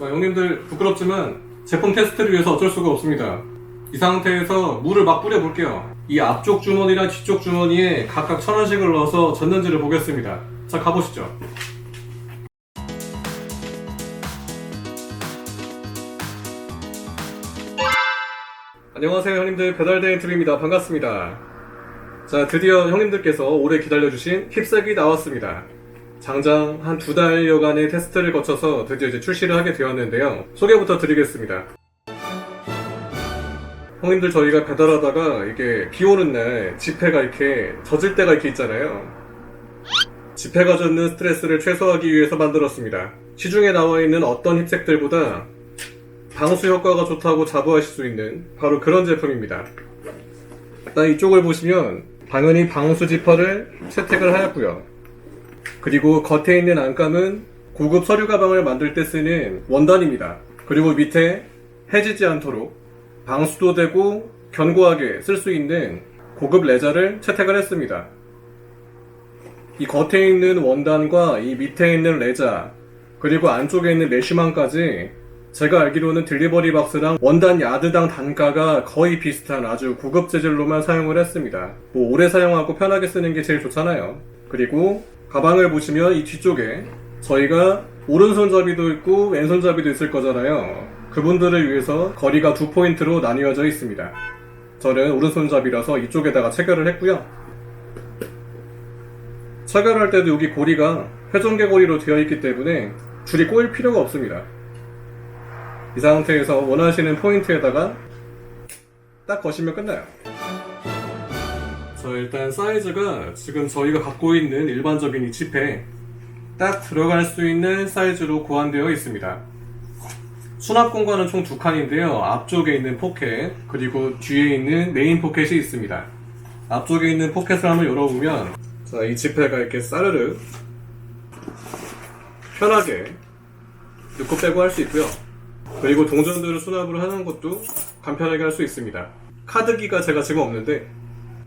자, 형님들 부끄럽지만 제품 테스트를 위해서 어쩔 수가 없습니다. 이 상태에서 물을 막 뿌려볼게요. 이 앞쪽 주머니랑 뒤쪽 주머니에 각각 천 원씩을 넣어서 젖는지를 보겠습니다. 자, 가보시죠. 안녕하세요, 형님들. 배달대행 트입니다 반갑습니다. 자, 드디어 형님들께서 오래 기다려주신 힙색이 나왔습니다. 장장 한 두 달여간의 테스트를 거쳐서 드디어 이제 출시를 하게 되었는데요. 소개부터 드리겠습니다. 형님들 저희가 배달하다가 이게 비 오는 날 지폐가 이렇게 젖을 때가 이렇게 있잖아요. 지폐가 젖는 스트레스를 최소화하기 위해서 만들었습니다. 시중에 나와 있는 어떤 힙색들보다 방수 효과가 좋다고 자부하실 수 있는 바로 그런 제품입니다. 일단 이쪽을 보시면 당연히 방수 지퍼를 채택을 하였고요. 그리고 겉에 있는 안감은 고급 서류 가방을 만들 때 쓰는 원단입니다. 그리고 밑에 해지지 않도록 방수도 되고 견고하게 쓸 수 있는 고급 레자를 채택을 했습니다. 이 겉에 있는 원단과 이 밑에 있는 레자 그리고 안쪽에 있는 메쉬망까지 제가 알기로는 딜리버리 박스랑 원단 야드당 단가가 거의 비슷한 아주 고급 재질로만 사용을 했습니다. 뭐 오래 사용하고 편하게 쓰는 게 제일 좋잖아요. 그리고 가방을 보시면 이 뒤쪽에 저희가 오른손잡이도 있고 왼손잡이도 있을 거잖아요. 그분들을 위해서 거리가 두 포인트로 나뉘어져 있습니다. 저는 오른손잡이라서 이쪽에다가 체결을 했고요. 체결할 때도 여기 고리가 회전계 고리로 되어 있기 때문에 줄이 꼬일 필요가 없습니다. 이 상태에서 원하시는 포인트에다가 딱 거시면 끝나요. 자, 일단 사이즈가 지금 저희가 갖고 있는 일반적인 이 지폐에 딱 들어갈 수 있는 사이즈로 고안되어 있습니다. 수납 공간은 총 두 칸인데요. 앞쪽에 있는 포켓, 그리고 뒤에 있는 메인 포켓이 있습니다. 앞쪽에 있는 포켓을 한번 열어보면, 자, 이 지폐가 이렇게 싸르르 편하게 넣고 빼고 할 수 있고요. 그리고 동전들을 수납을 하는 것도 간편하게 할 수 있습니다. 카드기가 제가 지금 없는데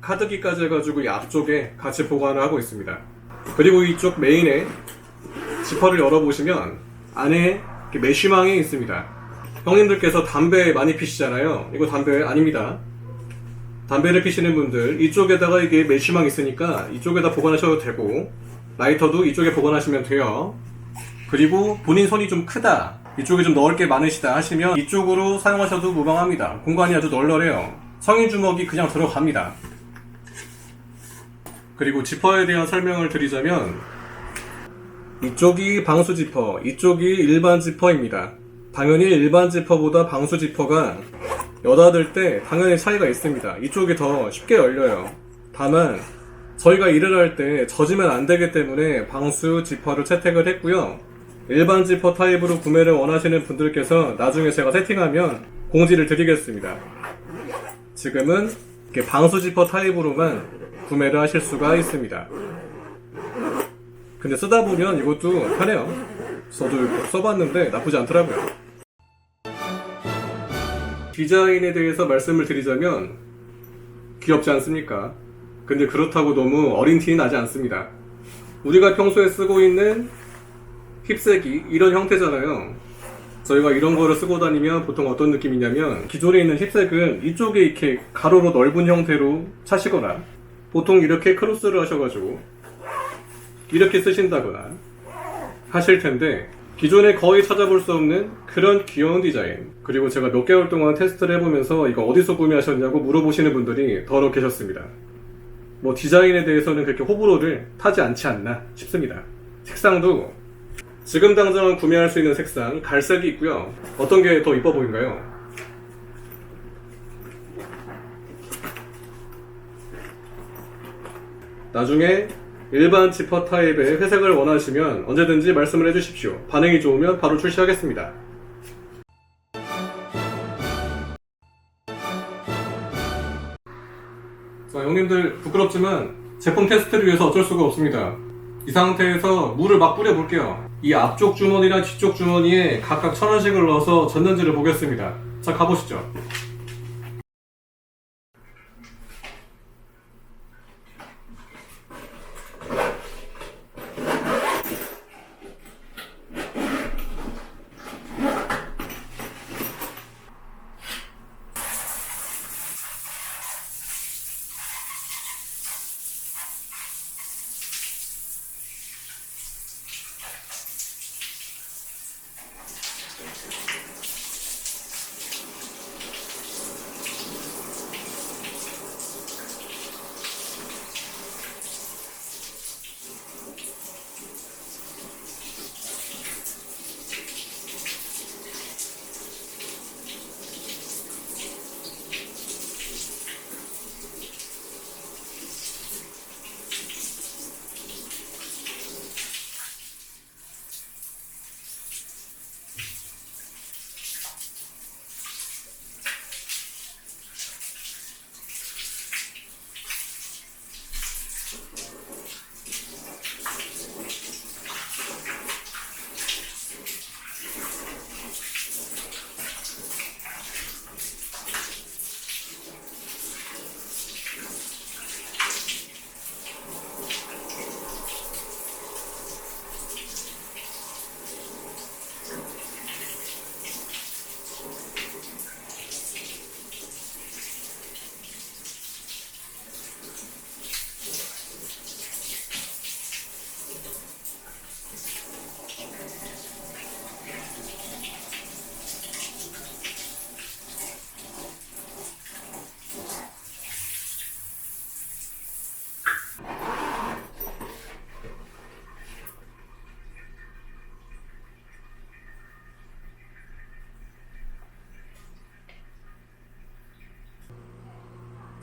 카드기까지 해가지고 이 앞쪽에 같이 보관을 하고 있습니다. 그리고 이쪽 메인에 지퍼를 열어보시면 안에 메쉬망이 있습니다. 형님들께서 담배 많이 피시잖아요. 이거 담배 아닙니다. 담배를 피시는 분들 이쪽에다가 이게 메쉬망 있으니까 이쪽에다 보관하셔도 되고 라이터도 이쪽에 보관하시면 돼요. 그리고 본인 손이 좀 크다 이쪽에 좀 넣을 게 많으시다 하시면 이쪽으로 사용하셔도 무방합니다 공간이 아주 널널해요 성인 주먹이 그냥 들어갑니다 그리고 지퍼에 대한 설명을 드리자면 이쪽이 방수 지퍼 이쪽이 일반 지퍼입니다 당연히 일반 지퍼보다 방수 지퍼가 여닫을 때 당연히 차이가 있습니다 이쪽이 더 쉽게 열려요 다만 저희가 일을 할 때 젖으면 안 되기 때문에 방수 지퍼를 채택을 했고요. 일반 지퍼 타입으로 구매를 원하시는 분들께서 나중에 제가 세팅하면 공지를 드리겠습니다. 지금은 방수 지퍼 타입으로만 구매를 하실 수가 있습니다. 근데 쓰다 보면 이것도 편해요. 저도 써봤는데 나쁘지 않더라고요. 디자인에 대해서 말씀을 드리자면 귀엽지 않습니까? 근데 그렇다고 너무 어린 티는 나지 않습니다. 우리가 평소에 쓰고 있는 힙색이 이런 형태잖아요. 저희가 이런 거를 쓰고 다니면 보통 어떤 느낌이냐면 기존에 있는 힙색은 이쪽에 이렇게 가로로 넓은 형태로 차시거나 보통 이렇게 크로스를 하셔가지고 이렇게 쓰신다거나 하실 텐데 기존에 거의 찾아볼 수 없는 그런 귀여운 디자인 그리고 제가 몇 개월 동안 테스트를 해보면서 이거 어디서 구매하셨냐고 물어보시는 분들이 더러 계셨습니다. 뭐 디자인에 대해서는 그렇게 호불호를 타지 않지 않나 싶습니다. 색상도 지금 당장 구매할 수 있는 색상 갈색이 있고요. 어떤 게 더 이뻐 보인가요? 나중에 일반 지퍼 타입의 회색을 원하시면 언제든지 말씀을 해주십시오. 반응이 좋으면 바로 출시하겠습니다. 자, 형님들 부끄럽지만 제품 테스트를 위해서 어쩔 수가 없습니다. 이 상태에서 물을 막 뿌려볼게요. 이 앞쪽 주머니랑 뒤쪽 주머니에 각각 천 원씩을 넣어서 젖는지를 보겠습니다. 자, 가보시죠.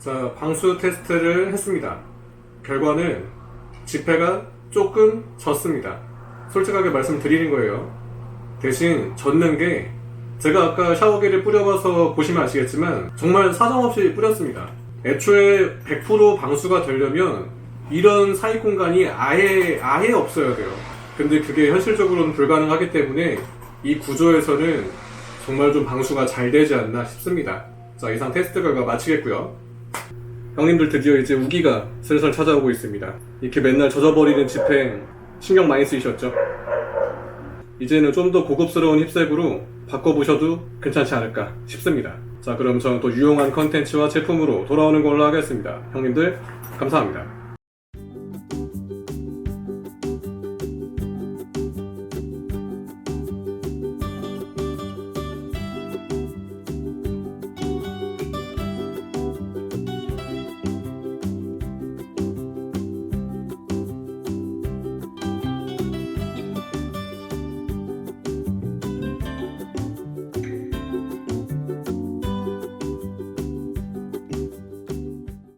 자, 방수 테스트를 했습니다. 결과는 지폐가 조금 졌습니다. 솔직하게 말씀드리는 거예요. 대신 졌는 게 제가 아까 샤워기를 뿌려봐서 보시면 아시겠지만 정말 사정없이 뿌렸습니다. 애초에 100% 방수가 되려면 이런 사이 공간이 아예 아예 없어야 돼요. 근데 그게 현실적으로는 불가능하기 때문에 이 구조에서는 정말 좀 방수가 잘 되지 않나 싶습니다. 자 이상 테스트 결과 마치겠고요. 형님들 드디어 이제 우기가 슬슬 찾아오고 있습니다. 이렇게 맨날 젖어버리는 집행 신경 많이 쓰이셨죠? 이제는 좀 더 고급스러운 힙색으로 바꿔보셔도 괜찮지 않을까 싶습니다. 자, 그럼 저는 또 유용한 컨텐츠와 제품으로 돌아오는 걸로 하겠습니다. 형님들, 감사합니다.